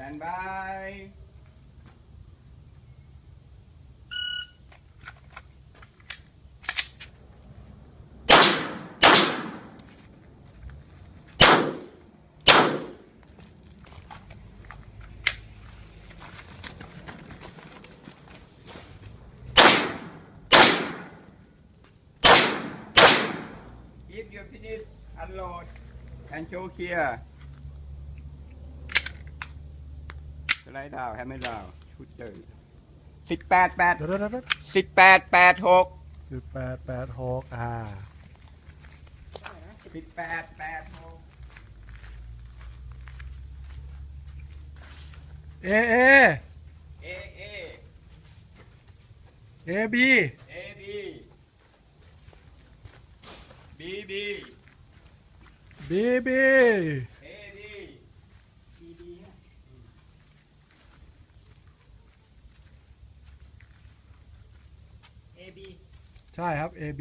Stand by. อีฟ you finish unload and show clear ไลด์ดาวแฮมเมอร์ดาวชุดเจอสิบแปดแปดเดี๋ยวเดี๋ยวเดี๋ยวสิบแปดแปดหกสิบแปดแปดหกอ่าสิบแปดแปดหกเอเอเอเอเอบีเอบีบีบีบีบี เอดีบีบี A B ใช่ครับ A B